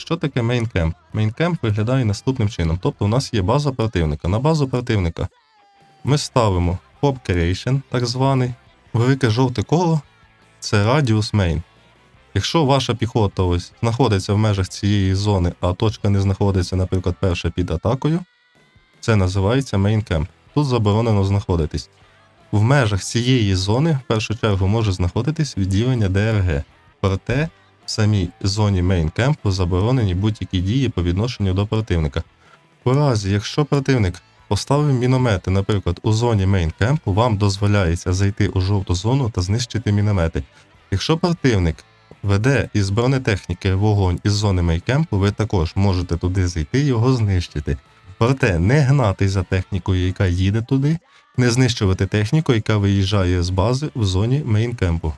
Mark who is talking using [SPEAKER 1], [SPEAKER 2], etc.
[SPEAKER 1] що таке мейнкемп? Мейнкемп виглядає наступним чином. Тобто у нас є база противника. На базу противника ми ставимо Pop Creation, так званий, велике жовте коло це радіус main. Якщо ваша піхота ось знаходиться в межах цієї зони, а точка не знаходиться, наприклад, перша під атакою, це називається camp. Тут заборонено знаходитись. В межах цієї зони в першу чергу може знаходитись відділення ДРГ. Проте в самій зоні main кемпу заборонені будь-які дії по відношенню до противника. У разі, якщо противник поставив міномети, наприклад, у зоні main кемпу, вам дозволяється зайти у жовту зону та знищити міномети. Якщо противник веде із бронетехніки вогонь із зони мейкемпу, ви також можете туди зайти і його знищити. Проте не гнати за технікою, яка їде туди, не знищувати техніку, яка виїжджає з бази в зоні мейнкемпу.